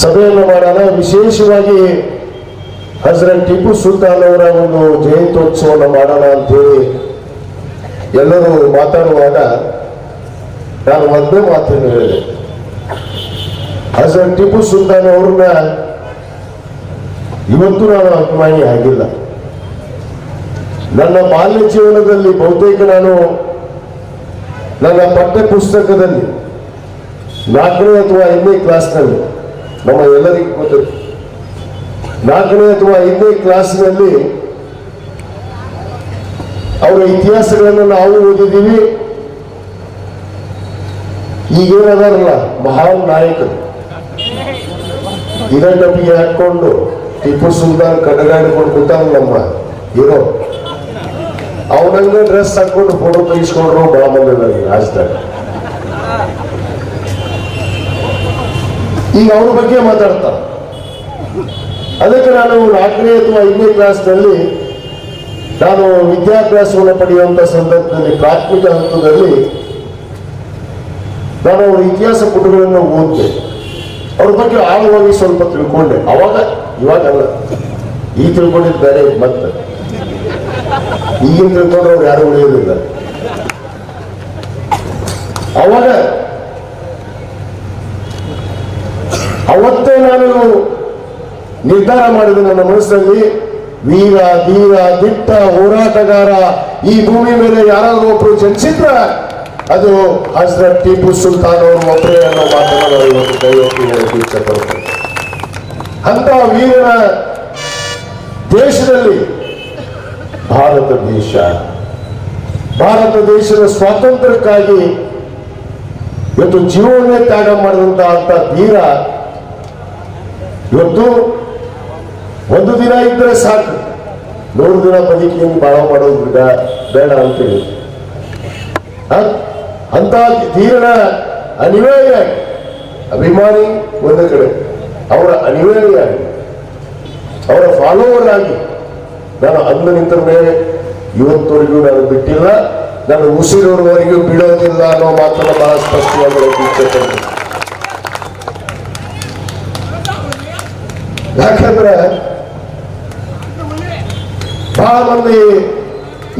ಸಭೆಯನ್ನು ಮಾಡೋಣ ವಿಶೇಷವಾಗಿ ಹಜರತ್ ಟಿಪ್ಪು ಸುಲ್ತಾನ್ ಅವರ ಒಂದು ಜಯಂತ್ಯೋತ್ಸವವನ್ನು ಮಾಡೋಣ ಅಂತೇಳಿ ಎಲ್ಲರೂ ಮಾತಾಡುವಾಗ ನಾನು ಒಂದೇ ಮಾತನ್ನು ಹೇಳಿದೆ. ಹಜರತ್ ಟಿಪ್ಪು ಸುಲ್ತಾನ್ ಅವ್ರನ್ನ ಇವತ್ತು ನಾನು ಅಭಿಮಾನಿ ಆಗಿಲ್ಲ. ನನ್ನ ಬಾಲ್ಯ ಜೀವನದಲ್ಲಿ ಬಹುತೇಕ ನಾನು ನನ್ನ ಪಠ್ಯ ಪುಸ್ತಕದಲ್ಲಿ ನಾಲ್ಕನೇ ಅಥವಾ ಐದನೇ ಕ್ಲಾಸ್ನಲ್ಲಿ ನಮ್ಮ ಎಲ್ಲರಿಗೂ ಗೊತ್ತಿದೆ ನಾಲ್ಕನೇ ಅಥವಾ ಐದನೇ ಕ್ಲಾಸ್ನಲ್ಲಿ ಅವರ ಇತಿಹಾಸಗಳನ್ನು ನಾವು ಓದಿದ್ದೀವಿ. ಈಗೇನದಾರಲ್ಲ, ಮಹಾನ್ ನಾಯಕರು. ಇದನ್ನೊಟ್ಟಿಗೆ ಹಾಕೊಂಡು ಟಿಪ್ಪು ಸುಲ್ತಾನ್ ಕಡಗಾಡಿಕೊಂಡು ಕೂತಾನ ನಮ್ಮ ಹೀರೋ. ಅವನಂಗೆ ಡ್ರೆಸ್ ಹಾಕೊಂಡು ಫೋಟೋ ತೆಗಿಸ್ಕೊಂಡ್ರು ಬಹಳ ಮಂದಿ ಈಗ ಅವ್ರ ಬಗ್ಗೆ ಮಾತಾಡ್ತಾರೆ. ಅದಕ್ಕೆ ನಾನು ನಾಲ್ಕನೇ ಅಥವಾ ಐದನೇ ಕ್ಲಾಸ್ನಲ್ಲಿ ನಾನು ವಿದ್ಯಾಭ್ಯಾಸವನ್ನು ಪಡೆಯುವಂಥ ಸಂದರ್ಭದಲ್ಲಿ ಪ್ರಾಥಮಿಕ ಹಂತದಲ್ಲಿ ನಾನು ಅವರ ಇತಿಹಾಸ ಪುಟಗಳನ್ನು ಓದಿದೆ. ಅವ್ರ ಬಗ್ಗೆ ಆಳವಾಗಿ ಸ್ವಲ್ಪ ತಿಳ್ಕೊಂಡೆ. ಅವಾಗ, ಇವಾಗ ಅಲ್ಲ. ಈ ತಿಳ್ಕೊಂಡಿದ್ದು ಬೇರೆ, ಮತ್ತೆ. ಈಗಿನ ತಿಳ್ಕೊಂಡ್ರೆ ಅವ್ರು ಯಾರು ಉಳಿಯೋದಿಲ್ಲ. ಅವಾಗ ಅವತ್ತೇ ನಾನು ನಿರ್ಧಾರ ಮಾಡಿದೆ ನನ್ನ ಮನಸ್ಸಲ್ಲಿ. ವೀರ, ಧೀರ, ದಿಟ್ಟ, ಹೋರಾಟಗಾರ, ಈ ಭೂಮಿ ಮೇಲೆ ಯಾರಾದರೂ ಒಬ್ರು ಜನಿಸಿದ್ರ ಅದು ಹಜರತ್ ಟಿಪ್ಪು ಸುಲ್ತಾನ್ ಅವರು ಒಬ್ಬರೇ ಅನ್ನೋ ಮಾತನ್ನು ಇವತ್ತು ಅಂತ ವೀರನ ದೇಶದಲ್ಲಿ ಭಾರತ ದೇಶ, ಭಾರತ ದೇಶದ ಸ್ವಾತಂತ್ರ್ಯಕ್ಕಾಗಿ ಇವತ್ತು ಜೀವನೇ ತ್ಯಾಗ ಮಾಡಿದಂತಹ ಅಂತ ಧೀರ ಇವತ್ತು ಒಂದು ದಿನ ಇದ್ರೆ ಸಾಕು. ನೂರು ದಿನ ಬದುಕಿಯನ್ನು ಬಾಳ ಮಾಡೋದು ಬೇಡ ಬೇಡ ಅಂತೇಳಿ ಅಂತ ಧೀರನ ಅನಿವಾರ್ಯಾಗಿ ಅಭಿಮಾನಿ ಒಂದು ಕಡೆ, ಅವರ ಅನಿವಾರ್ಯಾಗಿ ಅವರ ಫಾಲೋವರ್ ಆಗಿ, ನಾನು ಅಂದು ನಿಂತ ಮೇಲೆ ಇವತ್ತವರೆಗೂ ನಾನು ಬಿಟ್ಟಿಲ್ಲ, ನಾನು ಉಸಿರೋರ್ವರೆಗೂ ಬಿಡೋದಿಲ್ಲ ಅನ್ನೋ ಮಾತ್ರ ಬಹಳ ಸ್ಪಷ್ಟವಾಗಿ ಹೇಳಕ್ಕೆ ಯಾಕಂದ್ರೆ ಬಹಳ ಮಂದಿ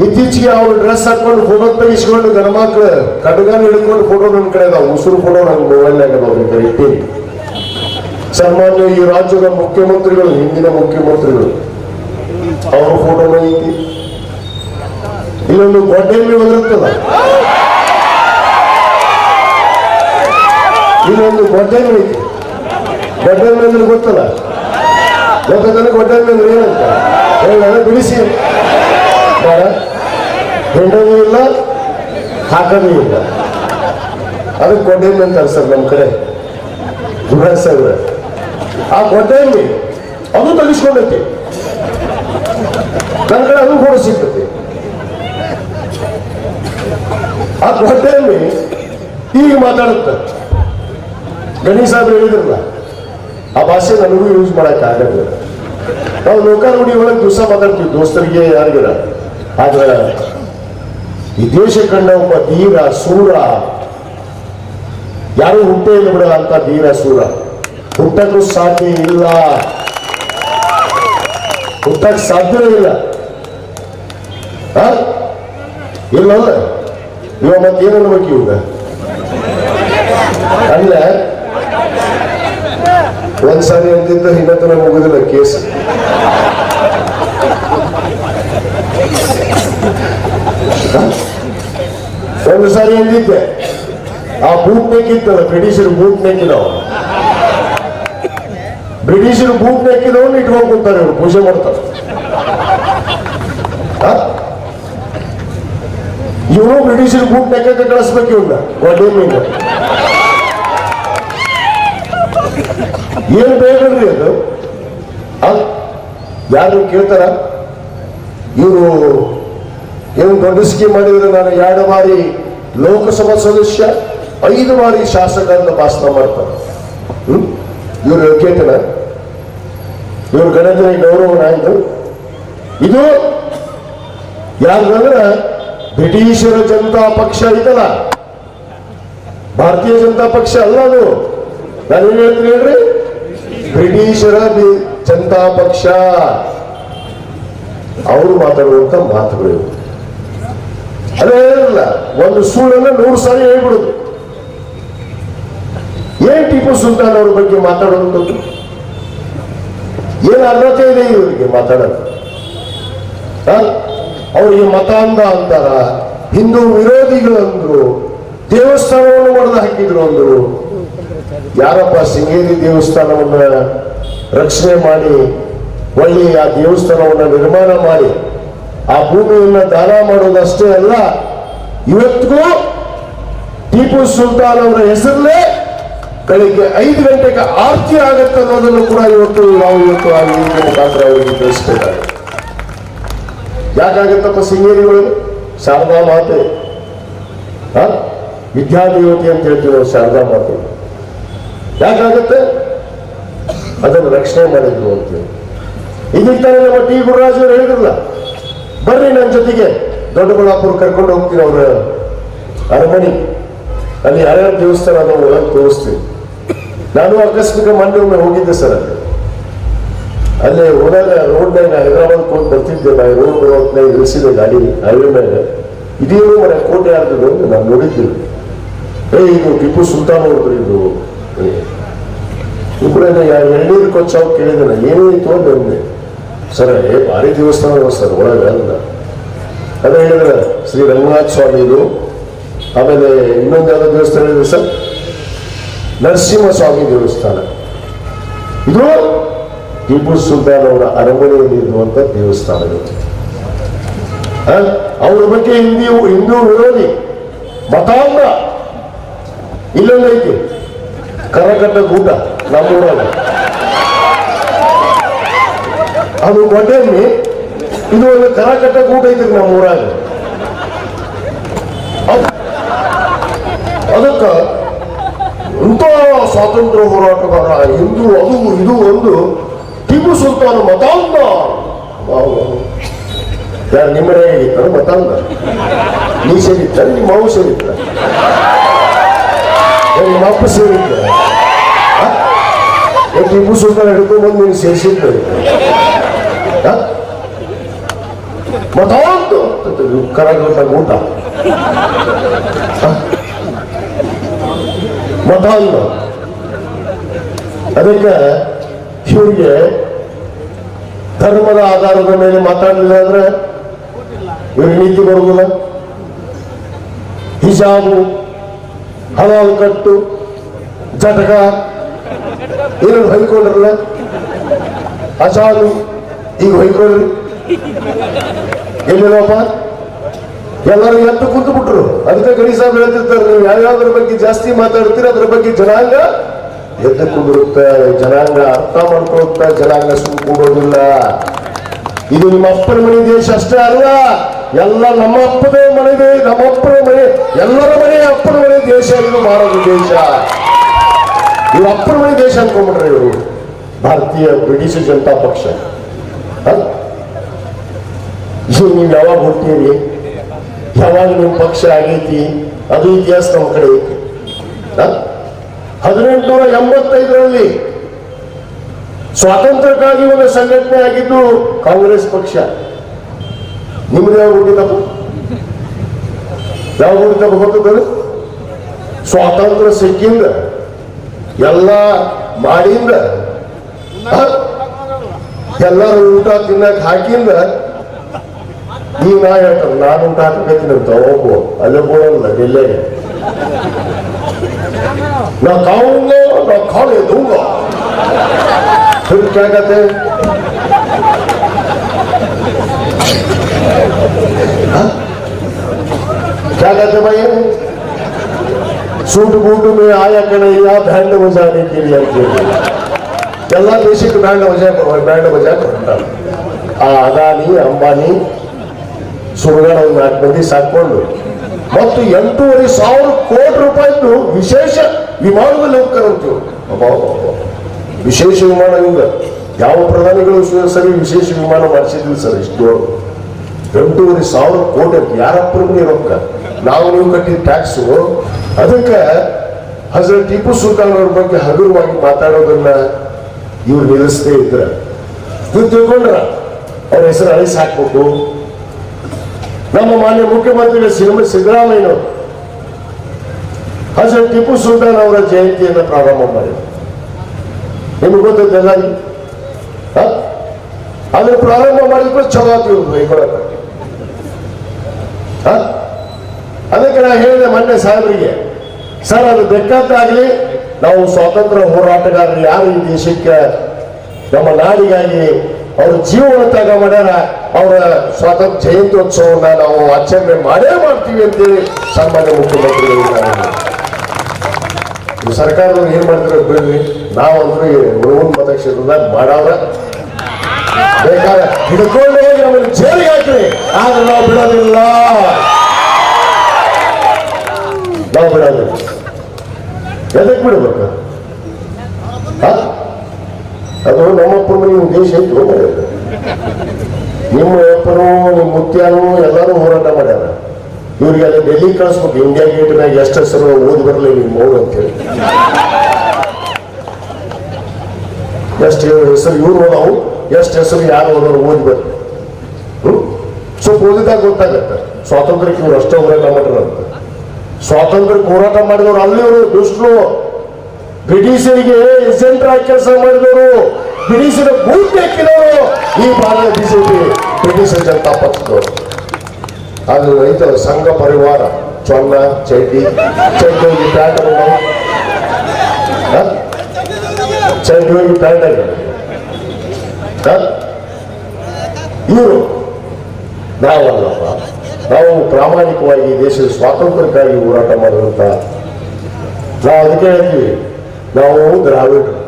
ಇತ್ತೀಚೆಗೆ ಅವ್ರು ಡ್ರೆಸ್ ಹಾಕೊಂಡು ಫೋಟೋ ತೆಗಿಸ್ಕೊಂಡು ಗಣಮಕ್ಳು ಕಡ್ಗಾನ ಹಿಡ್ಕೊಂಡು ಫೋಟೋ ನನ್ನ ಕಡೆ ಅದಾವ. ಉಸಿರು ಫೋಟೋ ನನ್ನ ಮೊಬೈಲ್ನಾಗ ಅದಾವ ಇಟ್ಟೀನಿ ಸನ್ಮಾನ್ಯ ಈ ರಾಜ್ಯದ ಮುಖ್ಯಮಂತ್ರಿಗಳು, ಹಿಂದಿನ ಮುಖ್ಯಮಂತ್ರಿಗಳು, ಅವ್ರ ಫೋಟೋ ಐತಿ. ಇಲ್ಲೊಂದು ಗೊಡ್ಡೆಯಲ್ಲಿ ಬಂದಿರ್ತದ ಇಲ್ಲೊಂದು ಗೊಡ್ಡೆ ಐತಿ. ಗೊಡ್ಡೆ ಗೊತ್ತಲ್ಲ ಗೊತ್ತದಲ್ಲ ಗೊಡ್ಡೆಯಲ್ಲಿ ಮೇಲೆ ಏನಂತ? ಹೇಳ ಬಿಡಿಸಿ. ಬೇಡ. ಇಲ್ಲ ಹಾಕೋದು ಇಲ್ಲ. ಅದಕ್ಕೆ ಗೊಡ್ಡೆಯಲ್ಲಿ ಅಂತಾರೆ ಸರ್ ನಮ್ಮ ಕಡೆ. ಸರ್ ಆ ಗೊಡ್ಡೆಯಲ್ಲಿ ಅದು ತಗಿಸ್ಕೊಂಡೈತಿ ನನ್ನ ಕಡೆ ಅದು ಕೂಡ ಸಿಗ್ತೈತಿ. ಆ ಹೊಟ್ಟೆಯಲ್ಲಿ ಈಗ ಮಾತಾಡುತ್ತೆ. ಗಣೇಶ್ ಸಾಹೇಬ್ ಹೇಳಿದ್ರಲ್ಲ ಆ ಭಾಷೆ ನನಗೂ ಯೂಸ್ ಮಾಡಕ್ ಆಗಲ್ಲ. ನಾವು ಲೋಕಾನುಡಿ ಒಳಗೆ ದಿವಸ ಮಾತಾಡ್ತೀವಿ, ದೋಸ್ತರಿಗೆ ಯಾರಿಗಿರ ಆದ್ರೆ ಈ ದೇಶ ಕಂಡ ಒಬ್ಬ ಧೀರ ಸೂರ. ಯಾರು ಹುಟ್ಟೇ ಇಲ್ಲ ಬಿಡಲ್ಲ ಅಂತ ಧೀರ ಸೂರ. ಹುಟ್ಟಕ್ಕೂ ಸಾಧ್ಯ ಇಲ್ಲ. ಹುಟ್ಟಕ್ ಸಾಧ್ಯವೇ ಇಲ್ಲ. ಆ? ಇಲ್ಲಲ್ಲ? ಇವ ಮತ್ತೇನು ಅನ್ಬೇಕು ಇವಾಗ? ಅಲ್ಲ ಒಂದ್ಸಾರಿ ಅಂತಿದ್ದ ಇನ್ನೊಂದು ಮುಗುದಿಲ್ಲ, ಕೇಸ್. ಒಂದು ಸಾರಿ ಅಂದಿದ್ದೆ. ಆ ಬೂಟ್ ನೆಕ್ಕಿತ್ತಲ್ಲ ಬ್ರಿಟಿಷರು ಬೂಟ್ ನೆಕ್ಕಿದವ ಬ್ರಿಟಿಷರು ಬೂಟ್ ನೆಕ್ಕಿದವನ್ನ ಇಟ್ಕೊಂಡು ಕೂತಾರೆ ಇವ್ರು, ಪೂಜೆ ಮಾಡ್ತಾರೆ. ಇವರು ಬ್ರಿಟಿಷರು ಬೂಟ್ ನೆಕ್ಕಕ್ಕೆ ಕಳಿಸ್ಬೇಕು ಇವ್ರನ್ನ ಒಡ್ಡೆ ಮೀನು ಏನು ಬೇಕಲ್ರಿ ಅದು? ಯಾರು ಕೇಳ್ತಾರ? ಇವರು ಏನು ದೊಡ್ಡ ಸ್ಕೀಮ್ ಮಾಡಿದ್ರೆ ನಾನು ಎರಡು ಬಾರಿ ಲೋಕಸಭಾ ಸದಸ್ಯ, ಐದು ಬಾರಿ ಶಾಸಕ ಅಂತ ಭಾಷಣ ಮಾಡ್ತಾರೆ. ಹ್ಮ್? ಇವರು ಕೇಳ್ತಾರ ಇವ್ರ ಗಣತಿನ ಗೌರವ ಇದು ಯಾಕಂದ್ರೆ ಬ್ರಿಟಿಷರ ಜನತಾ ಪಕ್ಷ ಐತಲ್ಲ? ಭಾರತೀಯ ಜನತಾ ಪಕ್ಷ ಅಲ್ಲ ಅದು. ನಾನು ಹೇಳ್ತೀನಿ ಹೇಳ್ರಿ? ಬ್ರಿಟಿಷರ ಜನತಾ ಪಕ್ಷ. ಅವರು ಮಾತಾಡುವಂತ ಮಾತುಗಳು. ಅದೇ ಒಂದು ಸುಳ್ಳನ್ನ ನೂರು ಸಾರಿ ಹೇಳ್ಬಿಡುದು. ಏನ್ ಟಿಪ್ಪು ಸುಲ್ತಾನ್ ಅವ್ರ ಬಗ್ಗೆ ಮಾತಾಡುವಂಥದ್ದು ಏನು ಅರ್ಹತೆ ಇದೆ ಇವರಿಗೆ ಮಾತಾಡೋದು? ಅವ್ರಿಗೆ ಮತಾಂಧ ಅಂತಾರ. ಹಿಂದೂ ವಿರೋಧಿಗಳು ಅಂದ್ರು ದೇವಸ್ಥಾನವನ್ನು ಒಡೆದು ಹಾಕಿದ್ರು ಅಂದ್ರು ಯಾರಪ್ಪ ಶೃಂಗೇರಿ ದೇವಸ್ಥಾನವನ್ನ ರಕ್ಷಣೆ ಮಾಡಿ, ಒಳ್ಳೆಯ ಆ ದೇವಸ್ಥಾನವನ್ನ ನಿರ್ಮಾಣ ಮಾಡಿ, ಆ ಭೂಮಿಯನ್ನ ದಾನ ಮಾಡೋದಷ್ಟೇ ಅಲ್ಲ, ಇವತ್ತಿಗೂ ಟಿಪ್ಪು ಸುಲ್ತಾನ್ ಅವರ ಹೆಸರಲ್ಲೇ ಬೆಳಿಗ್ಗೆ ಐದು ಗಂಟೆಗೆ ಆರತಿ ಆಗತ್ತೆ ಅನ್ನೋದನ್ನು ಕೂಡ ಇವತ್ತು ನಾವು ಇವತ್ತು ಆ ನೀರಿನ ಮುಖಾಂತರ ಅವರಿಗೆ ತಿಳಿಸ್ಬೇಕಾಗಿದೆ ಯಾಕಾಗತ್ತಪ್ಪ ಸಿಂಗೇರಿಗಳು? ಶಾರದಾ ಮಾತೆ? ವಿದ್ಯಾದೇವತೆ ಅಂತ ಹೇಳ್ತೀವಿ ಶಾರದಾ ಮಾತೆ. ಯಾಕಾಗತ್ತೆ? ಅದನ್ನು ರಕ್ಷಣೆ ಮಾಡಿದ್ರು ಅಂತೇಳಿ ಇದಕ್ಕೆ ನಮ್ಮ ಟಿ ಗುರುರಾಜ್ ಅವರು ಹೇಳಿದ್ರಲ್ಲ, ಬರ್ರಿ ನನ್ನ ಜೊತೆಗೆ. ದೊಡ್ಡಬಳ್ಳಾಪುರ ಕರ್ಕೊಂಡು ಹೋಗ್ತೀನಿ ಅವ್ರ ಅರಮನೆ. ಅಲ್ಲಿ ಯಾರ್ಯಾರು ದೇವಸ್ಥಾನ ಅದ ಒಳಗೆ ತೋರಿಸ್ತೀನಿ. ನಾನು ಆಕಸ್ಮಿಕ ಮಂಡಿ ಒಮ್ಮೆ ಹೋಗಿದ್ದೆ ಸರ್ ಅಲ್ಲಿ. ಅಲ್ಲಿ ಹೋದಾಗ ರೋಡ್ನಾಗ ಹೈದರಾಬಾದ್ ಹೋಗಿ ಬರ್ತಿದ್ದೆ. ನಾ ರೋಡ್ ಬರೋತ್ನಾಗ ಇಳಿಸಿದೆ ಗಾಡಿ ಹೈವೇ ಮೇಲೆ. ಇದೇನು ಮನೆ ಕೋಟೆ ಆಗ್ತದೆ ಅಂತ ನಾನು ನೋಡಿದ್ದೆ ಏ ಇದು ಟಿಪ್ಪು ಸುಲ್ತಾನ್ ಅವ್ರದ್ದು ಇದು. ಇಬ್ಬರೇ ಎಳ್ನೀರು ಕೊಚ್ಚಾವ್ ಕೇಳಿದ್ರ ಏನಾಯ್ತು ಅಂತ ಸರ್, ಏ, ಭಾರಿ ದೇವಸ್ಥಾನ ಸರ್, ಒಳಗೆ ಅಂದ ಅದೇ ಹೇಳಿದ್ರೆ, ಶ್ರೀ ರಂಗನಾಥ ಸ್ವಾಮಿ ಇದು. ಆಮೇಲೆ ಇನ್ನೊಂದು ಯಾವ ದೇವಸ್ಥಾನ ಇದೆ ಸರ್? ನರಸಿಂಹ ಸ್ವಾಮಿ ದೇವಸ್ಥಾನ. ಇದು ಟಿಪ್ಪು ಸುಲ್ತಾನ್ ಅವರ ಅರಮನೆಯಲ್ಲಿ ಇರುವಂತ ದೇವಸ್ಥಾನಗಳು? ಅವ್ರ ಬಗ್ಗೆ ಹಿಂದೂ ಹಿಂದೂ ವಿರೋಧಿ ಮತಾಂಧ ಇಲ್ಲೊಂದೈತಿ ಕರಕಟ್ಟ ಗೂಟ ನಮ್ಮೂರಾಗ ಅದು ಗೊಡ್ಡೆಮ್ಮಿ ಇದು ಒಂದು ಕರಕಟ್ಟ ಗೂಟ ಐತ್ರಿ ನಮ್ಮೂರಾಗ. ಊರಾಗ ಅದಕ್ಕ ಇಂಥ ಸ್ವಾತಂತ್ರ್ಯ ಹೋರಾಟಗಾರ, ಹಿಂದೂ ಅದು, ಇದು ಒಂದು ಟಿಪ್ಪು ಸುಲ್ತಾನ ಮತಾಂಧ. ಯಾರು ನಿಮ್ಮನೆ ಹೇಗಿತ್ತಾರ ಮತಾಂಧ? ನೀ ಸೇರಿದ್ದಾರೆ ನಿಮ್ಮ ಮಾವು ಸೇರಿದ್ದಾರೆ ನಿಮ್ಮ ಅಪ್ಪ ಸೇರಿದ್ದಾರೆ ಟಿಪ್ಪು ಸುಲ್ತಾನ್ ಹಿಡ್ಕೊಂಡು ಬಂದು ನೀನು ಸೇರಿಸಿದ್ದೆ ಮತ್ತೊಂದು ಕರಗಟ್ಟ ಊಟ ಮತ್ತೊಂದು ಅದಕ್ಕೆ ಇವರಿಗೆ ಧರ್ಮದ ಆಧಾರದ ಮೇಲೆ ಮಾತಾಡಲಿಲ್ಲ ಅಂದ್ರೆ ಇವ್ರಿಗೆ ನೀತಿ ಬರುವುದಿಲ್ಲ ಹಿಜಾಬು, ಹಲಾಲ್ ಕಟ್ಟು, ಜಟಕ ಏನೇನು ಹೊಯ್ಕೊಂಡ್ರಲ್ಲ ಅಜಾದು ಈಗ ಹೊಯ್ಕೊಳ್ರಿ ಎಲ್ಲಿಲ್ಲಪ್ಪ ಎಲ್ಲರೂ ಎದ್ದು ಕುಂತು ಬಿಟ್ರು. ಅದಕ್ಕೆ ಗಣೇಶ ಸಾಹೇಬ್ ಹೇಳ್ತಿರ್ತಾರೆ, ನೀವು ಯಾವ್ಯಾವ್ದ್ರ ಬಗ್ಗೆ ಜಾಸ್ತಿ ಮಾತಾಡ್ತೀರ, ಅದ್ರ ಬಗ್ಗೆ ಜನಾಂಗ ಎದ್ದು ಕುಂದಿರುತ್ತೆ ಜನಾಂಗ ಅರ್ಥ ಮಾಡ್ಕೊಳುತ್ತೆ ಜನಾಂಗ ಸುಮ್ ಕೂಡೋದಿಲ್ಲ ಇದು ನಿಮ್ಮ ಅಪ್ಪನ ಮನೆ ದೇಶ ಅಷ್ಟೇ ಅಲ್ಲ. ಎಲ್ಲ ನಮ್ಮ ಅಪ್ಪನೇ ನಮ್ಮ ಅಪ್ಪನ ಮನೆ, ಎಲ್ಲರ ಮನೆ ಅಪ್ಪನ ಮನೆ ದೇಶ ಇದು ಮಾಡೋದು ದೇಶ. ಇವು ಅಪ್ಪನ ದೇಶ ದೇಶ ಅನ್ಕೊಂಡ್ಬಿಟ್ರೆ ಇವರು. ಭಾರತೀಯ ಬ್ರಿಟಿಷ್ ಜನತಾ ಪಕ್ಷ. ನೀವು ಯಾವಾಗ ಹುಟ್ಟಿರಿ ಯಾವಾಗ ನಿಮ್ಮ ಪಕ್ಷ ಆಗೈತಿ? ಅದು ಇತಿಹಾಸ ನಮ್ಮ ಕಡೆ. ಐತಿ? ಹದಿನೆಂಟುನೂರ ಎಂಬತ್ತೈದರಲ್ಲಿ ಸ್ವಾತಂತ್ರ್ಯಕ್ಕಾಗಿ ಒಂದು ಸಂಘಟನೆ ಆಗಿದ್ದು ಕಾಂಗ್ರೆಸ್ ಪಕ್ಷ. ನಿಮ್ದು ಯಾವ ಹುಟ್ಟಿದಪ್ಪ ಯಾವ ಹುಟ್ಟಿದಪ್ಪ ಸ್ವಾತಂತ್ರ್ಯ ಸಿಕ್ಕಿಂದ ಎಲ್ಲ ಮಾಡಿಂದ ಹ? ಎಲ್ಲರೂ ಊಟ ತಿನ್ನಕ್ ಹಾಕಿಂದ ಈಗ ನಾ ಹೇಳ್ತಾರೆ ನಾನು ಊಟ ಹಾಕಬೇಕಿನ ಹೋಗು ಅಲ್ಲೇ ಬೋಳಲ್ಲ ಡೆಲ್ಲಿಗೆ ನಾ खाऊंगा ना खाने दूंगा फिर क्या कहते हैं हाँ? क्या कहते हैं भाई सूट बूट में आया कन्हैया बैंड बजाने के लिए ಅಂತ ಹೇಳಿ. ಎಲ್ಲ ದೇಶಕ್ಕೆ ಬ್ಯಾಂಡ್ ಬಜಾ ಬ್ಯಾಂಡ್ ಬಜಾ ಕೊಡ್ತಾರೆ ಆ ಅದಾನಿ ಅಂಬಾನಿ ಸುಳ್ಗಡ ಒಂದು ನಾಲ್ಕು ಮಂದಿ ಸಾಕೊಂಡು ಮತ್ತು ಎಂಟೂವರೆ ಸಾವಿರ ಕೋಟಿ ರೂಪಾಯಿದ್ದು ವಿಶೇಷ ವಿಮಾನದಲ್ಲಿ ಹೋಗ್ತಾರಂತೀವಿ ವಿಶೇಷ ವಿಮಾನದಿಂದ ಯಾವ ಪ್ರಧಾನಿಗಳು ಸ- ಸರಿ ವಿಶೇಷ ವಿಮಾನ ಮಾಡಿಸಿದ್ವಿ ಸರ್ ಇಷ್ಟು ಎಂಟೂವರೆ ಸಾವಿರ ಕೋಟಿ ಅಂತ ಯಾರಪ್ಪ ರೊಕ್ಕ ನಾವು ನೀವು ಕಟ್ಟಿದ ಟ್ಯಾಕ್ಸು ಅದಕ್ಕೆ ಹಜರತ್ ಟಿಪ್ಪು ಸುಲ್ತಾನ್ ಅವ್ರ ಬಗ್ಗೆ ಹಗುರವಾಗಿ ಮಾತಾಡೋದನ್ನ ಇವ್ರು ನಿಲ್ಲಿಸದೇ ಇದ್ರ. ಇವ್ರು ತಿಳ್ಕೊಂಡ್ರ, ಅವ್ರ ಹೆಸರು ಅಳಿಸಿ ಹಾಕ್ಬೇಕು. ನಮ್ಮ ಮಾನ್ಯ ಮುಖ್ಯಮಂತ್ರಿಗಳ ಸಿಎಂ ಸಿದ್ದರಾಮಯ್ಯನವರು ಹಜರತ್ ಟಿಪ್ಪು ಸುಲ್ತಾನ್ ಅವರ ಜಯಂತಿಯನ್ನು ಪ್ರಾರಂಭ ಮಾಡಿದರು. ನಿಮ್ಗೆ ಗೊತ್ತಿದ್ದಲ್ಲ? ಅದನ್ನ ಪ್ರಾರಂಭ ಮಾಡಿದ್ರು ಚಲೋ ಆತು ಇವ್ರು ಹ? ಅದಕ್ಕೆ ನಾನು ಹೇಳಿದೆ ಮೊನ್ನೆ ಸಾಹೇಬರಿಗೆ, ಸರ್, ಅದು ಬೇಕಾದ್ದಾಗಲಿ ನಾವು ಸ್ವಾತಂತ್ರ್ಯ ಹೋರಾಟಗಾರರು ಯಾರು ಈ ದೇಶಕ್ಕೆ ನಮ್ಮ ನಾಡಿಗಾಗಿ ಅವ್ರ ಜೀವನ ತ್ಯಾಗ ಮಾಡ್ಯಾರ, ಅವರ ಸ್ವಾತಂತ್ರ್ಯ ಜಯಂತ್ಯೋತ್ಸವನ್ನ ನಾವು ಆಚರಣೆ ಮಾಡೇ ಮಾಡ್ತೀವಿ ಅಂತೇಳಿ ಸನ್ಮಾನ್ಯ ಮುಖ್ಯಮಂತ್ರಿಗಳು ಸರ್ಕಾರದವ್ರು ಏನ್ ಮಾಡ್ತಾರೆ ಬಿಡ್ರಿ ನಾವಂದ್ರೆ ಉಳುವನ್ ಮತಕ್ಷೇತ್ರದಾಗ ಮಾಡವ್ರ ಬೇಕಾದ್ರೆ ಹಿಡ್ಕೊಂಡು ಹೋಗಿ ನಮ್ಮನ್ನು ಜೈಲಿಗೆ ಹಾಕ್ರಿ. ಆದ್ರೆ ನಾವು ಬಿಡೋದಿಲ್ಲ. ನಾವು ಬಿಡೋದಿಲ್ಲ ಎದಕ್ಕೆ ಬಿಡಬೇಕು? ಅದು ನಮ್ಮಪ್ಪನ ನಿಮ್ಮ ದೇಶ ಐತಿ ನಿಮ್ಮ ಅಪ್ಪನು, ನಿಮ್ಮ ಮುತ್ಯಾನು ಎಲ್ಲರೂ ಹೋರಾಟ ಮಾಡ್ಯಾರ. ಇವ್ರಿಗೆಲ್ಲ ಡೆಲ್ಲಿ ಕಳಿಸ್ಬೇಕು. ಇಂಡಿಯಾ ಗೇಟ್ನಾಗ ಎಷ್ಟು ಹೆಸರು ಓದಿ ಬರಲಿ ನಿಮ್ಮ ಮೌನ ಅಂತೇಳಿ ಎಷ್ಟು ಹೆಸರು ಇವ್ರು ಓದವು, ಎಷ್ಟು ಹೆಸರು ಯಾರು ಓದೋರು ಓದಿ ಬರ್ಲಿ. ಸ್ವಲ್ಪ ಓದಿದಾಗ ಗೊತ್ತಾಗತ್ತೆ. ಸ್ವಾತಂತ್ರ್ಯಕ್ಕೆ ಇವ್ರು ಅಷ್ಟೇ ಹೋರಾಟ ಮಾಡ್ಯಾರ ಅಂತ ಸ್ವಾತಂತ್ರ್ಯಕ್ಕೆ ಹೋರಾಟ ಮಾಡಿದವರು ಅಲ್ಲಿವರು ದುಷ್ಟರು. ಬ್ರಿಟಿಷರಿಗೆ ಏಜೆಂಟ್ರಾಗಿ ಕೆಲಸ ಮಾಡಿದವರು, ಬ್ರಿಟಿಷರ ಬೂಟ್ ಹಾಕಿದವರು. ಈ ಭಾರತ ಬಿಜೆಪಿ ಬ್ರಿಟಿಷರ ಜನತಾ ಪಕ್ಷದವರು. ಅದು ರೈತರು ಸಂಘ ಪರಿವಾರ, ಚೊನ್ನ, ಚಡ್ಡಿ ಚಡ್ಡಿ ಹೋಗಿ ಪ್ಯಾಂಟ್ ಚಡ್ಡಿ ಹೋಗಿ ಪ್ಯಾಂಟ್ ಇವರು? ನಾವಲ್ಲಪ್ಪ. ನಾವು ಪ್ರಾಮಾಣಿಕವಾಗಿ ದೇಶದ ಸ್ವಾತಂತ್ರ್ಯಕ್ಕಾಗಿ ಹೋರಾಟ ಮಾಡುವಂತ ನಾವು ಅದಕ್ಕೆ ಹೇಳ್ತೀವಿ ನಾವು ದ್ರಾವಿಡರು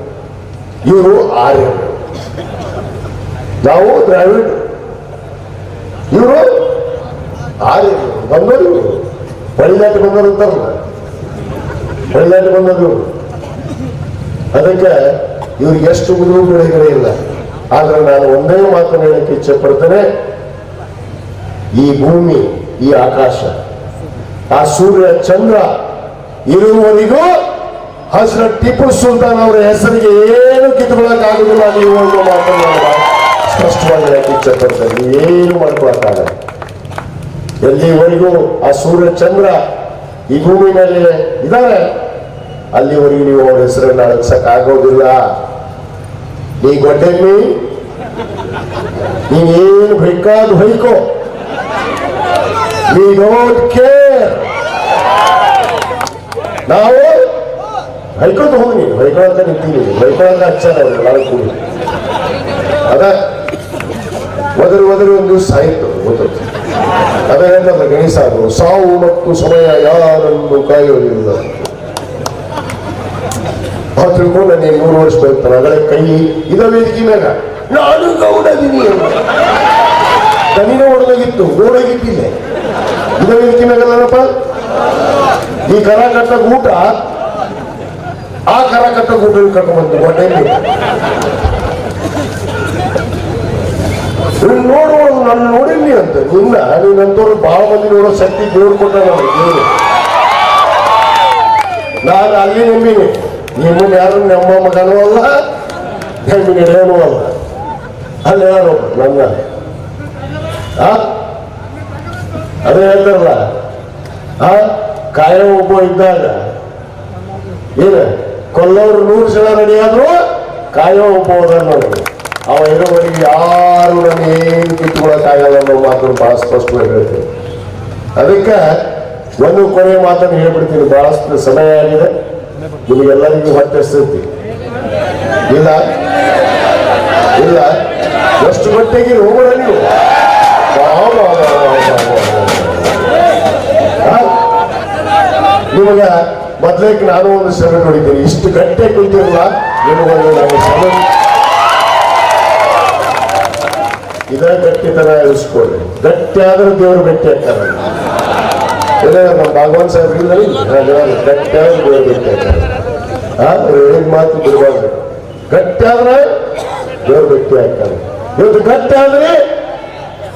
ಇವರು ಆರ್ಯರು ನಾವು ದ್ರಾವಿಡ್. ಇವರು ಆರ್ಯ. ಬಂದರು ಇವರು ಬಂದರು ಅಂತಾರಲ್ಲ ಬಳಿದಾಟಿ ಬಂದವರು. ಅದಕ್ಕೆ ಇವ್ರಿಗೆ ಎಷ್ಟು ಉದುರು ಬೆಳೆಗಳೇ ಇಲ್ಲ ಆದ್ರೆ ನಾನು ಒಂದೇ ಮಾತನ್ನು ಹೇಳಕ್ಕೆ ಇಚ್ಛೆ ಪಡ್ತೇನೆ. ಈ ಭೂಮಿ, ಈ ಆಕಾಶ. ಆ ಸೂರ್ಯ, ಚಂದ್ರ ಇರುವವರಿಗೂ ಹಜರತ್ ಟಿಪ್ಪು ಸುಲ್ತಾನ್ ಅವರ ಹೆಸರಿಗೆ ಏನು ಕಿತ್ಕೊಳ್ಳೋಕ್ಕಾಗುದಿಲ್ಲ ನೀವು ಒಂದು ಮಾತನಾಡ ಸ್ಪಷ್ಟವಾಗಿ ಹೇಳಕ್ಕೆ ಇಚ್ಛೆ ಪಡ್ತೇನೆ ಏನು ಮಾಡ್ಕೊಳಕ್ಕಾಗಲ್ಲ ಎಲ್ಲಿವರೆಗೂ ಆ ಸೂರ್ಯ, ಚಂದ್ರ ಈ ಭೂಮಿ ಮೇಲೆ ಇದ್ದಾರೆ ಅಲ್ಲಿವರೆಗೂ ನೀವು ಅವ್ರ ಹೆಸರನ್ನ ಅಳಿಸಕ್ ಆಗೋದಿಲ್ಲ. ನೀ ಗೊಡ್ಡೆಮ್ಮಿ, ನೀನೇನು ಬೇಕಾದ ಹೊಯ್ಕೋ. ವಿ ಡೋಂಟ್ ಕೇರ್ ನಾವು ಹೊಯ್ಕೊಂತ ಹೋಗಿ ನೀನು ನಿಂತೀವಿ ಹೊಯ್ಕೊಳಕ ಹಚ್ಚಾರ ಅವರು ನಾಳೆ ಕೂಡಿ. ಅದ ಒದರು ಒದರು ಒಂದು ಸಾಯಿತು. ಗೊತ್ತೈತಿ ಅದೇ ನಮ್ಮ ಗಣೇಶ ಅವರು ಸಾವು ಮತ್ತು ಸಮಯ ಯಾರನ್ನು ಕಾಯೋದಿಲ್ಲ. ಆ ತಿಳ್ಕೊಂಡು ನನಗೆ ಮೂರು ವರ್ಷ ಬರ್ತಾನೆ ಅದರ ಕೈ ಇದ ವೇದಿಕೆ ಮ್ಯಾಗ ನಾನು ಗೌಡದೀನಿ ದನಿನ ಹೊಡೆದಾಗಿತ್ತು ಗೋಡಾಗಿದ್ದಿಲ್ಲ ಇದ ವೇದಿಕೆ ಮ್ಯಾಗಲ್ಲಪ್ಪ ಈ ಕರ ಕಟ್ಟ ಊಟ, ಆ ಕರ ಕಟ್ಟ ಊಟ ಕರ್ಕೊಂಡ್ಬಂತು ಹೊಟ್ಟೆಯಲ್ಲಿ ನೀನ್ ನೋಡುವುದು ನನ್ನ ನೋಡಿನಿ ಅಂತ. ನಿನ್ನ ನೀನಂತವ್ರು ಭಾಳ ಮಂದಿ ನೋಡೋ ಶಕ್ತಿ ದೇವ್ರು ಕೊಟ್ಟ ದೇವ್ರು ನಾನು ಅಲ್ಲಿ ನಂಬಿನಿ. ನಿಮ್ಮನ್ನ ಯಾರು ನಮ್ಮ ಮಗನೂ ಅಲ್ಲ ಏನೂ ಅಲ್ಲ. ಅಲ್ಲಿ ಯಾರು ನನ್ನ. ಆ? ಅದೇ ಹೇಳ್ತಾರಲ್ಲ, ಆ, ಕಾಯ ಒಬ್ಬ ಇದ್ದಾಗ, ಏನು, ಕೊಲ್ಲೋರು ನೂರು ಸಲ ರೆಡಿ ಆದ್ರೂ ಕಾಯೋ ಒಬ್ಬ ಹೋದ ನನಗೆ ಅವ ಇರೋವರೆಗೆ ಯಾರು ನಾನು ಏನು ಕಿತ್ಕೊಳಕ್ಕಾಗಲ್ಲ ಅನ್ನೋ ಮಾತನ್ನು ಬಹಳ ಸ್ಪಷ್ಟವಾಗಿ ಹೇಳ್ತೇವೆ ಅದಕ್ಕೆ ಒಂದು ಕೊನೆಯ ಮಾತನ್ನು ಹೇಳ್ಬಿಡ್ತೀನಿ, ಬಹಳಷ್ಟು ಸಮಯ ಆಗಿದೆ. ನಿಮಗೆಲ್ಲರಿಗೂ ಹೊಟ್ಟೆ ಸ್ಥಿತಿ ಇಲ್ಲ ಇಲ್ಲ, ಎಷ್ಟು ಮಟ್ಟಿಗೆ ಹೋಗೋಣ ನೀವು? ನಿಮಗ ಮೊದ್ಲೇಕ್ ನಾನು ಒಂದು ಸಭೆ ನೋಡಿದ್ದೀನಿ. ಇಷ್ಟು ಗಂಟೆ ಕುಂತಿರಲ್ಲ ನಿಮಗೊಂದು ನಾನು ಸಭೆ ಇದ ಗಟ್ಟಿತನ ಇಳಿಸ್ಕೊಳ್ಳಿ ಗಟ್ಟಿ ಆದ್ರೆ ದೇವರು ಗಟ್ಟಿ ಆಗ್ತಾರೆ ನಮ್ಮ ಭಗವಾನ್ ಸಾಹೇಬ್ ಇಲ್ಲ. ಗಟ್ಟಿ ಆದ್ರೆ ದೇವರು ಗಟ್ಟಿ ಅವ್ರು ಹೇಳಿದ ಮಾತು ಬಿಡಬಾರ್ದು ಗಟ್ಟಿ ಆದ್ರೆ ದೇವರು ಗಟ್ಟಿ ಆಗ್ತಾರೆ ಇವತ್ತು ಗಟ್ಟಿ ಆದ್ರೆ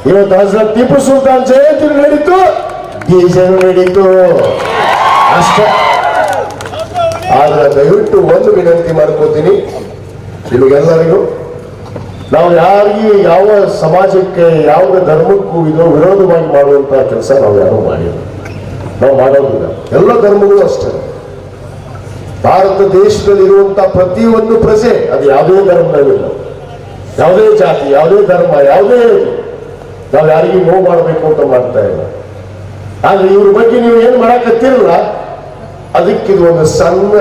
ಇವತ್ತು ಹಜರತ್ ಟಿಪ್ಪು ಸುಲ್ತಾನ್ ಜಯಂತಿ ನಡೀತು. ಡಿಜೆನು ನಡೀತು. ಅಷ್ಟೇ. ಆದ್ರೆ ದಯವಿಟ್ಟು ಒಂದು ವಿನಂತಿ ಮಾಡ್ಕೋತೀನಿ, ನಿಮಗೆಲ್ಲರಿಗೂ, ನಾವು ಯಾರಿಗೂ ಯಾವ ಸಮಾಜಕ್ಕೆ ಯಾವ ಧರ್ಮಕ್ಕೂ ಇದು ವಿರೋಧವಾಗಿ ಮಾಡುವಂತಹ ಕೆಲಸ ನಾವು ಯಾರು ಮಾಡಿಲ್ಲ. ನಾವು ಮಾಡೋದಿಲ್ಲ. ಎಲ್ಲ ಧರ್ಮಗಳು ಅಷ್ಟೇ. ಭಾರತ ದೇಶದಲ್ಲಿ ಇರುವಂತಹ ಪ್ರತಿಯೊಂದು ಪ್ರಜೆ, ಅದು ಯಾವುದೇ ಧರ್ಮದಲ್ಲಿಲ್ಲ. ಯಾವುದೇ ಜಾತಿ, ಯಾವುದೇ ಧರ್ಮ, ಯಾವುದೇ ನಾವು ಯಾರಿಗೂ ನೋವು ಮಾಡಬೇಕು ಅಂತ ಮಾಡ್ತಾ ಇಲ್ಲ. ಆದ್ರೆ ಇವ್ರ ಬಗ್ಗೆ ನೀವು ಏನು ಮಾಡಕತ್ತಿರಲ್ಲ? ಅದಕ್ಕೆ ಇದು ಒಂದು ಸಣ್ಣ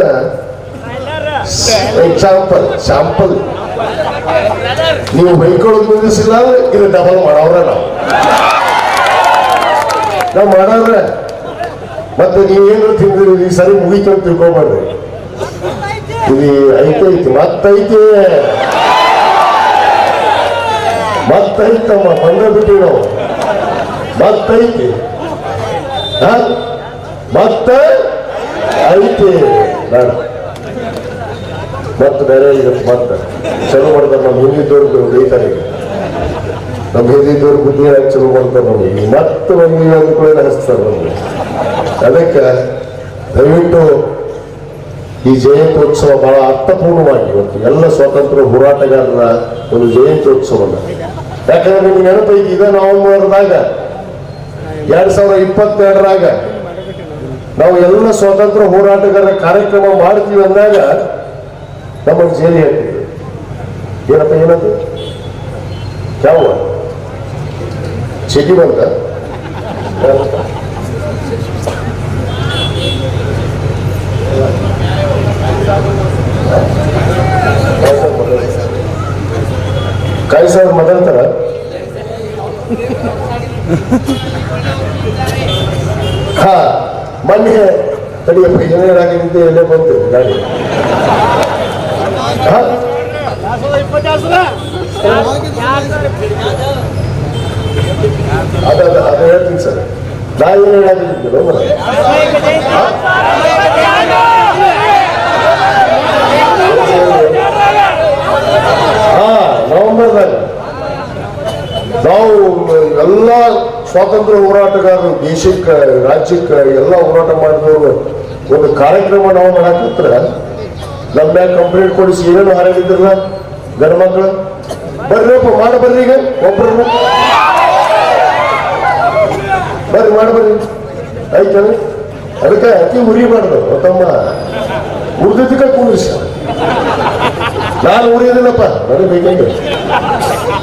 ಎಕ್ಸಾಂಪಲ್ ಶಾಂಪಲ್ ನೀವು ಬೈಕೊಳ್ಳೋದು ನಿಲ್ಲಿಸಿಲ್ಲ ಅಂದ್ರೆ ಇದು ಡಬಲ್ ಮಾಡವ್ರ ನಾವು. ನಾವು ಮಾಡವ್ರೆ. ಮತ್ತೆ ನೀವೇನು ತಿಂದ್ರಿ? ಈ ಸರಿ ಮುಗಿತು ಅಂತ ತಿಳ್ಕೊಬಾರ್ರಿ ಐತೆ ಐತೈತಿ, ಮತ್ತೈತಿ. ಮತ್ತೈತಮ್ಮ ಬಂದ ಬಿಟ್ಟಿ ನಾವು. ಮತ್ತೈತಿ? ಮತ್ತೆ? ಐತಿ ಬೇಡ ಮತ್ತೆ ಬೇರೆ ಈಗ ಮತ್ತೆ ಚಲೋ ಮಾಡ್ತಾರೆ ನಮ್ಮ ಹಿಂದಿದ್ದವ್ರಿಗೆ ಈಗ. ನಮ್ಮ ಹಿಂದಿದ್ದವ್ರಿಗೆ ಬುದ್ಧಿ ಹಾಕಿ ಚಲೋ ಮಾಡ್ತಾರೆ ನಮಗೆ? ಮತ್ತೆ ನಮಗೆ ಅಂದ್ಕೊಳ್ಳಿ ಹಚ್ತಾರೆ ನಮಗೆ. ಅದಕ್ಕೆ ದಯವಿಟ್ಟು ಈ ಜಯಂತ್ಯೋತ್ಸವ ಬಹಳ ಅರ್ಥಪೂರ್ಣವಾಗಿ ಇವತ್ತು ಎಲ್ಲ ಸ್ವಾತಂತ್ರ್ಯ ಹೋರಾಟಗಾರರ ಒಂದು ಜಯಂತ್ಯೋತ್ಸವನ. ಯಾಕಂದ್ರೆ ನಿಮ್ಗೆ ನೆನಪೈತಿ, ಇದೇ ನವೆಂಬರ್ದಾಗ, ಎರಡ್ ಸಾವಿರದ ಇಪ್ಪತ್ತೆರಡರಾಗ ನಾವು ಎಲ್ಲ ಸ್ವಾತಂತ್ರ್ಯ ಹೋರಾಟಗಾರರ ಕಾರ್ಯಕ್ರಮ ಮಾಡ್ತೀವಿ ಅಂದಾಗ ನಮ್ಮನ್ನು ಜೈಲಿ ಹಾಕಿದ್ರು ಏನಪ್ಪ, ಏನದು? ಯಾವ? ಚಟಿ ಬಂತ ಕಾಯಿ ಮದಂತರ ಹಾ. ಮೊನ್ನೆ ತಡಿಯಪ್ಪ ಇಂಜಿನಿಯರ್ ಆಗಿದ್ದೆ ಎಲ್ಲೇ ಬಂತು? ಗಾಡಿ. ಅದ ಅದ ಹೇಳ್ತೀನಿ ಸರ್. ನಾ ಹೇಳಾಗಿದ್ದಿಲ್ಲ ಹಾ, ನವೆಂಬರ್ದಾಗ. ನಾವು ಎಲ್ಲ ಸ್ವಾತಂತ್ರ್ಯ ಹೋರಾಟಗಾರರು ದೇಶಕ್ಕೆ, ರಾಜ್ಯಕ್ಕೆ ಎಲ್ಲ ಹೋರಾಟ ಮಾಡಿದವರು ಒಂದು ಕಾರ್ಯಕ್ರಮ ನಾವು ಮಾಡಾಕತ್ರ ನಮ್ಮ ಮ್ಯಾಗ ಕಂಪ್ಲೇಂಟ್ ಕೊಡಿಸಿ ಏನೇನು ಹಾರಾಗಿದ್ರಲ್ಲ ಗಂಡ ಮಕ್ಕಳು ಬರ್ರಿಪ್ಪ ಮಾಡ ಬರ್ರಿ ಈಗ ಒಬ್ಬರು ಬರ್ರಿ, ಮಾಡ ಬರ್ರಿ. ಆಯ್ತಲ್ಲ ಅದಕ್ಕೆ ಅತಿ ಉರಿ ಮಾಡಿದ್ರು ತಮ್ಮ ಉರ್ದಿದ್ದಕ್ಕೆ ಕೂಡಿಸ ನಾನು ಉರಿಯೋದಿಲ್ಲಪ್ಪ, ನನಗೆ ಬೇಕಾಗಿ.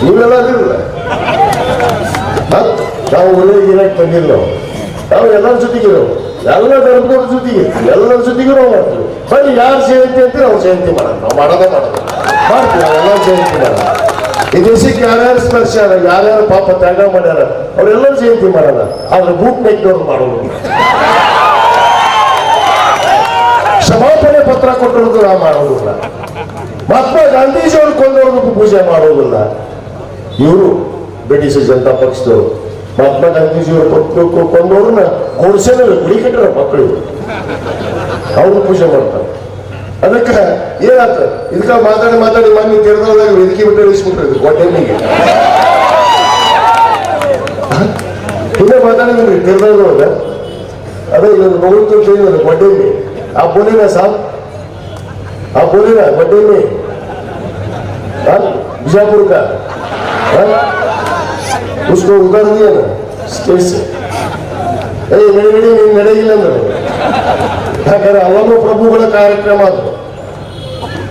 ನೀವೆಲ್ಲ ಅದಿರಲ್ಲ. ನಾವು ಒಳ್ಳೆ ಇರಕ್ಕೆ ಬಂದಿಲ್ಲ ನಾವು. ಎಲ್ಲರ ಜೊತೆಗೆ ಇರೋವು. ಎಲ್ಲ ಧರ್ಮದವ್ರ ಜೊತೆಗೆ. ಎಲ್ಲರ ಜೊತೆಗೂ ಮಾಡ್ತೀವಿ. ಬಟ್ ಯಾರು ಜಯಂತಿ ಅಂತ ನಾವು ಜಯಂತಿ ಮಾಡೋಣ ನಾವು ಮಾಡೋದೇ ಮಾಡೋದು. ಮಾಡ್ತೀವಿ ನಾವೆಲ್ಲ ಜಯಂತಿ ಮಾಡೋಣ ಈ ದೇಶಕ್ಕೆ ಯಾರ್ಯಾರು ಸ್ಪರ್ಶ ಯಾರ್ಯಾರು ಪಾಪ ತ್ಯಾಗ ಮಾಡ್ಯಾರ, ಅವರೆಲ್ಲರೂ ಜಯಂತಿ ಮಾಡೋಣ ಆದ್ರೆ ಬೂಟ್ ನೆಕ್ದವ್ರು ಮಾಡೋದು ಕ್ಷಮಾಪಣೆ ಪತ್ರ ಕೊಟ್ಟಿರೋದು ನಾವು ಮಾಡೋದಿಲ್ಲ. ಮಹಾತ್ಮ ಗಾಂಧೀಜಿ ಅವ್ರು ಕೊಂದವ್ರದ್ದು ಪೂಜೆ ಮಾಡೋದಿಲ್ಲ. ಇವರು ಬ್ರಿಟಿಷ್ ಜನತಾ ಪಕ್ಷದವರು. ಮಹಾತ್ಮ ಗಾಂಧೀಜಿಯವರು ಪಕ್ಕಕ್ಕೂ ಕೊಂದವ್ರನ್ನ ಗುಡಿಸಲು ಗುಡಿ ಕಟ್ಟರ ಮಕ್ಕಳು. ಅವ್ರನ್ನ ಪೂಜೆ ಮಾಡ್ತಾರೆ. ಅದಕ್ಕ ಏನಾಯ್ತು? ಇದಕ್ಕ ಮಾತಾಡಿ ಮಾತಾಡಿ ಮನೆ ತೆರೆದಾಗ ವೇದಿಕೆ ಬಿಟ್ಟು ಇಳಿಸ್ಬಿಟ್ರೆ ಒಟ್ಟೆಮ್ಮಿಗೆ ಇನ್ನೇ ಮಾತಾಡಿದ್ರಿ ತೆರೆದಾಗ ಅದೇ ಇದೊಂದು ಮಗು ತೋರಿಸಿದ್ರೆ ಒಡ್ಡೆಮ್ಮಿ ಆ ಬೋಲಿನ ಸಾಬ್ ಆ ಬೋಲಿನ ಒಡ್ಡೆಮ್ಮಿ ಬಿಜಾಪುರಕ್ಕ. उसको उधर दिया ना स्टेज से ಏ ನಡಿ ನಡಿ ನೀನು ನಡೆಯಿಲ್ಲ ಅಂದ್ರೆ ಯಾಕಂದ್ರೆ ಅವಾಗ ಪ್ರಭುಗಳ ಕಾರ್ಯಕ್ರಮ ಅದು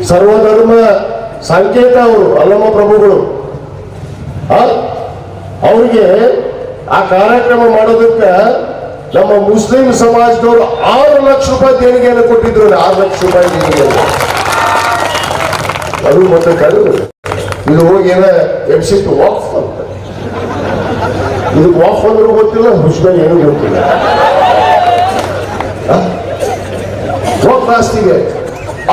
ಸರ್ವಧರ್ಮ ಸಂಕೇತ ಅವರು ಅಲ್ಲಮ್ಮ ಪ್ರಭುಗಳು ಆ? ಅವ್ರಿಗೆ ಆ ಕಾರ್ಯಕ್ರಮ ಮಾಡೋದಕ್ಕೆ ನಮ್ಮ ಮುಸ್ಲಿಂ ಸಮಾಜದವರು ಆರು ಲಕ್ಷ ರೂಪಾಯಿ ದೇಣಿಗೆಯನ್ನು ಕೊಟ್ಟಿದ್ರು ಆರು ಲಕ್ಷ ರೂಪಾಯಿ ದೇಣಿಗೆಯನ್ನು ಅದು ಮತ್ತೆ ಕಡಿಮೆ ಇದು ಹೋಗಿ ಏನ ಎಬ್ಸಿಟ್ಟು ವಾಫ್ ಅಂತ ಇದು ವಾಫ್ ಅಂದ್ರೂ ಗೊತ್ತಿಲ್ಲ ಹುಷ್ಮನ್ ಏನೂ ಗೊತ್ತಿಲ್ಲ. ಆಸ್ತಿಗೆ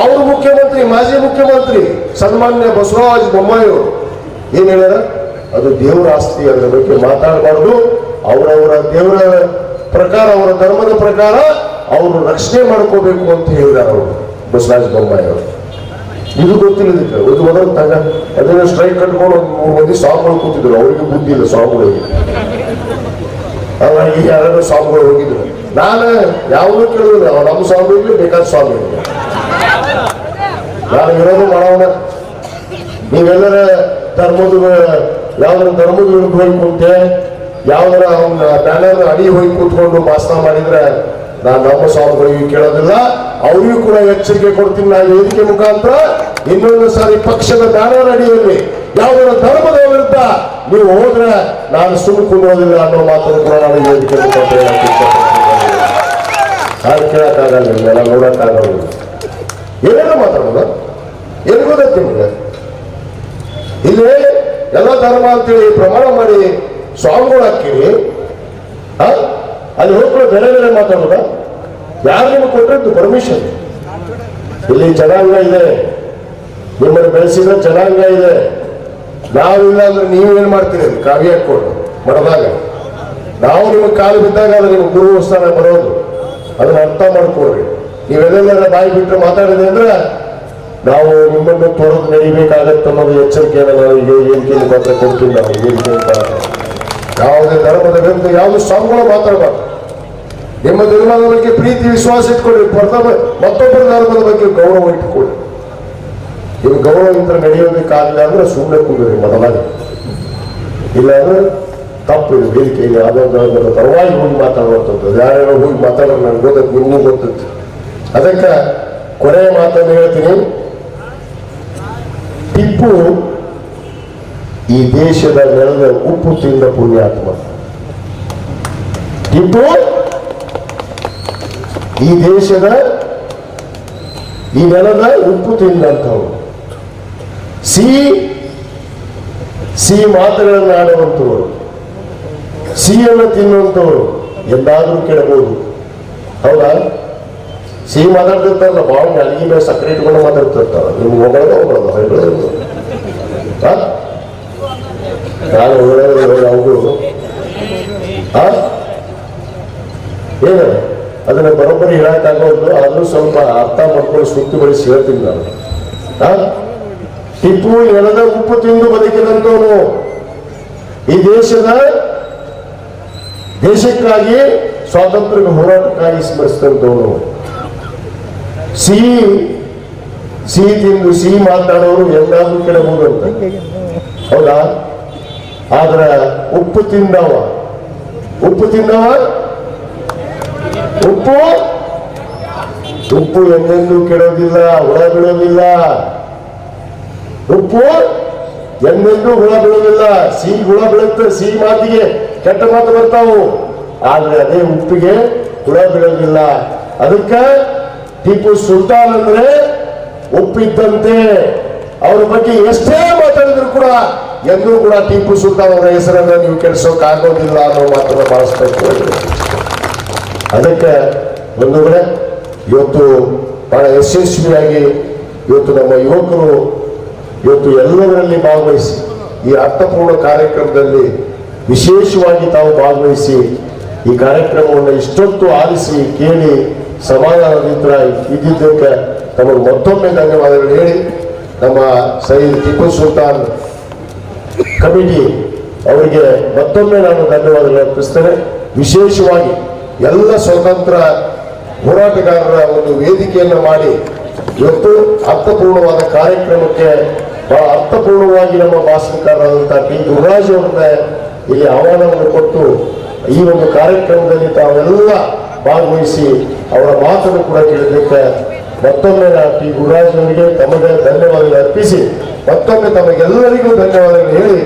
ಅವರು ಮುಖ್ಯಮಂತ್ರಿ, ಮಾಜಿ ಮುಖ್ಯಮಂತ್ರಿ, ಸನ್ಮಾನ್ಯ ಬಸವರಾಜ್ ಬೊಮ್ಮಾಯಿ ಅವರು. ಏನ್ ಹೇಳ್ಯಾರ? ಅದು ದೇವರ ಆಸ್ತಿ ಅದರ ಬಗ್ಗೆ ಮಾತಾಡಬಾರ್ದು. ಅವರವರ ದೇವರ ಪ್ರಕಾರ, ಅವರ ಧರ್ಮದ ಪ್ರಕಾರ, ಅವರು ರಕ್ಷಣೆ ಮಾಡ್ಕೋಬೇಕು ಅಂತ ಹೇಳಿದಾರೆ ಅವರು ಬಸವರಾಜ ಬೊಮ್ಮಾಯಿ ಅವರು. ಇದು ಗೊತ್ತಿಲ್ಲ ಇದಕ್ಕೆ ಒಂದು ಮೊದಲು ತಗ ಅದನ್ನ ಸ್ಟ್ರೈಕ್ ಕಟ್ಕೊಂಡು ಒಂದು ಮೂರು ಮಂದಿ ಸಾಂಗ್ಗಳು ಕೂತಿದ್ರು. ಅವರಿಗೆ ಬುದ್ಧಿ ಇಲ್ಲ ಸ್ವಾಮಿಗಳಿಗೆ ಹಾಗಾಗಿ ಯಾರು ಸಾಂಗ್ಗಳು ಹೋಗಿದ್ರು. ನಾನು ಯಾವುದೂ ಕೇಳಿದ್ರು ನಮ್ಮ ಸಾಂಗ್ ಇರಲಿ, ಬೇಕಾದ ಸಾಂಗ್ ಇರಲಿ. ನಾನು ಇರೋದು ಮಾಡೋಣ. ನೀವೆಲ್ಲರ ಧರ್ಮದ ಯಾವ್ದಾರ ಧರ್ಮದ ವಿರುದ್ಧ ಹೋಗಿ ಕುಂತೆ ಯಾವ್ದಾರ ಅವನ ಬ್ಯಾನರ್ ಅಡಿ ಹೋಗಿ ಕೂತ್ಕೊಂಡು ಭಾಷಣ ಮಾಡಿದ್ರೆ ನಾನು ನಮ್ಮ ಸ್ವಾಮಿಗಳಿಗೆ ಕೇಳೋದಿಲ್ಲ, ಅವರಿಗೂ ಕೂಡ ಎಚ್ಚರಿಕೆ ಕೊಡ್ತೀನಿ ನಾನು ವೇದಿಕೆ ಮುಖಾಂತರ. ಇನ್ನೊಂದು ಸಾರಿ ಪಕ್ಷದ ಬ್ಯಾನರ್ ಅಡಿಯಲ್ಲಿ ಯಾವುದರ ಧರ್ಮದ ವಿರುದ್ಧ ನೀವು ಹೋದ್ರೆ ನಾನು ಸುಳ್ಳು ಕುಂದೋದಿಲ್ಲ ಅನ್ನೋ ಮಾತನ್ನು ಕೂಡ ನಾನು ವೇದಿಕೆ ಮುಖಾಂತರ ನಾನು ಕೇಳಕ್ಕಾಗಲ್ಲ ನಾನು ನೋಡಕ್ಕಾಗಲ್ಲ. ಏನೇನು ಮಾತಾಡೋದು ಏನು ಗೊತ್ತೈತಿ ನಿಮಗೆ. ಇಲ್ಲಿ ಎಲ್ಲ ಧರ್ಮ ಅಂತೇಳಿ ಪ್ರಮಾಣ ಮಾಡಿ ಸ್ವಾಮಿಗಳು ಹಾಕಿರಿ? ಅಲ್ಲಿ ಹೋಗ್ಕೊಂಡು ಬೇರೆ ಬೇರೆ ಮಾತಾಡೋದ ಯಾರು ನಿಮಗೆ ಕೊಟ್ಟಿದ್ದು ಪರ್ಮಿಷನ್. ಇಲ್ಲಿ ಜನಾಂಗ ಇದೆ. ನಿಮ್ಮನ್ನು ಬೆಳೆಸಿದ್ರೆ ಜನಾಂಗ ಇದೆ. ನಾವಿಲ್ಲ ಅಂದ್ರೆ ನೀವೇನ್ ಮಾಡ್ತೀರಿ? ಅದು ಕಾವಿ ಹಾಕೊಂಡು ಮಡದಾಗ ನಾವು ನಿಮಗೆ ಕಾಲು ಬಿದ್ದಾಗ ಅದು ನಿಮ್ಗೆ ಗುರು ಸ್ಥಾನ ಬರೋದು. ಅದನ್ನ ಅರ್ಥ ಮಾಡ್ಕೊಡ್ರಿ ನೀವೆಲ್ಲೆಲ್ಲ ಬಾಯಿ ಬಿಟ್ಟರೆ ಮಾತಾಡಿದೆ ಅಂದ್ರೆ ನಾವು ನಿಮ್ಮನ್ನು ತೊಡೆದು ನಡಿಬೇಕಾಗತ್ತೆ ಅನ್ನೋದು ಎಚ್ಚರಿಕೆಯನ್ನು ನಾವು ಈಗ ವೇದಿಕೆಯಲ್ಲಿ ಮಾತ್ರ ಕೊಡ್ತೀನಿ ನಾವು ಹೇಳಿಕೆ ಮುಖಾಂತರ. ಯಾವುದೇ ಧರ್ಮದ ವಿರುದ್ಧ ಯಾವುದು ಸ್ವಾಮಿಗಳು ಮಾತಾಡಬಾರ್ದು ನಿಮ್ಮ ಧರ್ಮದ ಬಗ್ಗೆ ಪ್ರೀತಿ, ವಿಶ್ವಾಸ ಇಟ್ಕೊಳ್ಳಿ. ಪ್ರಥಮ ಮತ್ತೊಬ್ಬರ ಧರ್ಮದ ಬಗ್ಗೆ ಗೌರವ ಇಟ್ಕೊಳ್ಳಿ. ನೀವು ಗೌರವ ಇಂತ್ರ ನಡೆಯೋದಕ್ಕಾಗಲಿಲ್ಲ ಅಂದ್ರೆ ಸುಮ್ಮನೆ ಕೂಗಿರಿ ಮೊದಲಾಗಿ. ಇಲ್ಲ ಅಂದ್ರೆ ತಪ್ಪು ಇದು ವೇದಿಕೆಯಲ್ಲಿ ಯಾವುದೋ ಪರವಾಗಿ ಹೋಗಿ ಮಾತಾಡುವಂಥದ್ದು. ಯಾರ್ಯಾರೋ ಹೋಗಿ ಮಾತಾಡೋದು ನನಗೆ ಗೊತ್ತಕ್ಕೆ ನಿಮಗೂ ಗೊತ್ತಿತ್ತು ಅದಕ್ಕೆ ಕೊನೆಯ ಮಾತನ್ನು ಹೇಳ್ತೀನಿ. ಟಿಪ್ಪು ಈ ದೇಶದ ನೆಲದ ಉಪ್ಪು ತಿಂದ ಪುಣ್ಯಾತ್ಮ. ಟಿಪ್ಪು ಈ ದೇಶದ, ಈ ನೆಲದ ಉಪ್ಪು ತಿಂದಂಥವು ಸಿಹಿ ಸಿಹಿ ಮಾತುಗಳನ್ನು ಆಡುವಂಥವರು. ಸಿಹಿಯನ್ನು ತಿನ್ನುವಂಥವರು. ಎಂದಾದರೂ ಕೇಳಬಹುದು ಹೌದಾ? ಸಿಹಿ ಮಾತಾಡ್ತಿರ್ತಾರಲ್ಲ ಭಾಳ ಅಲ್ಲಿಗೆ ಮೇಲೆ ಸಕ್ಕರೆ ಇಟ್ಕೊಂಡು ಮಾತಾಡ್ತಿರ್ತಾರ. ನಿಮ್ಗೆ ಹೋಗೋದು ಹೋಗೋದು ನಾನು ಅವರು ಏನು? ಅದನ್ನ ಬರೋಬ್ಬರಿ ಹೇಳಕ್ಕಾಗೋದು ಆದ್ರೂ ಸ್ವಲ್ಪ ಅರ್ಥ ಮಾಡ್ಕೊಂಡು ಸುತ್ತಿ ಬಳಸಿ ಹೇಳ್ತೀನಿ ನಾನು? ಟಿಪ್ಪು ಎಳೆದ ಉಪ್ಪು ತಿಂದು ಬದುಕಿದಂತವನು ಈ ದೇಶದ ದೇಶಕ್ಕಾಗಿ ಸ್ವಾತಂತ್ರ್ಯ ಹೋರಾಟಕ್ಕಾಗಿ ಸ್ಮರಿಸಿದಂತವನು ಸಿಹಿ ಸಿಹಿ ತಿಂದು, ಸಿಹಿ ಮಾತಾಡೋರು ಎಲ್ಲಾದ್ರೂ ಕೆಡಬಹುದು ಅಂತ ಹೌದಾ? ಆದ್ರ ಉಪ್ಪು ತಿಂದವ. ಉಪ್ಪು ತಿಂದವ? ಉಪ್ಪು? ಉಪ್ಪು ಎಂದೆಂದೂ ಕೆಡೋದಿಲ್ಲ, ಹುಳ ಬಿಡೋದಿಲ್ಲ ಉಪ್ಪು? ಎಂದೆಂದೂ ಹುಳ ಬೀಳೋದಿಲ್ಲ. ಸಿಹಿ ಹುಳ ಬೀಳುತ್ತೆ, ಸಿಹಿ ಮಾತಿಗೆ ಕೆಟ್ಟ ಮಾತು ಬರ್ತಾವು. ಆದ್ರೆ ಅದೇ ಉಪ್ಪಿಗೆ ಹುಳ ಬೀಳೋದಿಲ್ಲ. ಅದಕ್ಕೆ ಟಿಪ್ಪು ಸುಲ್ತಾನ್ ಅಂದ್ರೆ ಉಪ್ಪಿದ್ದಂತೆ. ಅವ್ರ ಬಗ್ಗೆ ಎಷ್ಟೇ ಮಾತಾಡಿದ್ರು ಕೂಡ ಎಂದೂ ಕೂಡ ಟಿಪ್ಪು ಸುಲ್ತಾನ್ ಅವರ ಹೆಸರನ್ನ ನೀವು ಕೆಡಿಸೋಕ್ ಆಗೋದಿಲ್ಲ ಅನ್ನೋ ಮಾತ್ರ ಬಳಸ್ಬೇಕು ಅದಕ್ಕೆ ಕಡೆ ಇವತ್ತು ಬಹಳ ಯಶಸ್ವಿಯಾಗಿ ಇವತ್ತು ನಮ್ಮ ಯುವಕರು ಇವತ್ತು ಎಲ್ಲದರಲ್ಲಿ ಭಾಗವಹಿಸಿ ಈ ಅರ್ಥಪೂರ್ಣ ಕಾರ್ಯಕ್ರಮದಲ್ಲಿ ವಿಶೇಷವಾಗಿ ತಾವು ಭಾಗವಹಿಸಿ ಈ ಕಾರ್ಯಕ್ರಮವನ್ನು ಇಷ್ಟೊತ್ತು ಆಲಿಸಿ ಕೇಳಿ ಸಮಾಧಾನದಿಂದ ಇದ್ದಿದ್ದಕ್ಕೆ ತಮಗೆ ಮತ್ತೊಮ್ಮೆ ಧನ್ಯವಾದಗಳು ಹೇಳಿ. ನಮ್ಮ ಸೈದ್ ಟಿಪ್ಪು ಸುಲ್ತಾನ್ ಕಮಿಟಿ ಅವರಿಗೆ ಮತ್ತೊಮ್ಮೆ ನಾನು ಧನ್ಯವಾದಗಳು ಅರ್ಪಿಸ್ತೇನೆ. ವಿಶೇಷವಾಗಿ ಎಲ್ಲ ಸ್ವತಂತ್ರ ಹೋರಾಟಗಾರರ ಒಂದು ವೇದಿಕೆಯನ್ನು ಮಾಡಿ ಇವತ್ತು ಅರ್ಥಪೂರ್ಣವಾದ ಕಾರ್ಯಕ್ರಮಕ್ಕೆ ಬಹಳ ಅರ್ಥಪೂರ್ಣವಾಗಿ ನಮ್ಮ ಭಾಷಣಕಾರರಾದಂತಹ ಟಿ. ಗುರುರಾಜ್ ಅವರನ್ನ ಇಲ್ಲಿ ಆಹ್ವಾನವನ್ನು ಕೊಟ್ಟು ಈ ಒಂದು ಕಾರ್ಯಕ್ರಮದಲ್ಲಿ ತಾವೆಲ್ಲ ಭಾಗವಹಿಸಿ ಅವರ ಮಾತನ್ನು ಕೂಡ ಕೇಳಲಿಕ್ಕೆ ಮತ್ತೊಮ್ಮೆ ಟಿ. ಗುರುರಾಜ್ ಅವರಿಗೆ ತಮಗೆ ಧನ್ಯವಾದಗಳು ಅರ್ಪಿಸಿ ಮತ್ತೊಮ್ಮೆ ತಮಗೆಲ್ಲರಿಗೂ ಧನ್ಯವಾದಗಳು ಹೇಳಿ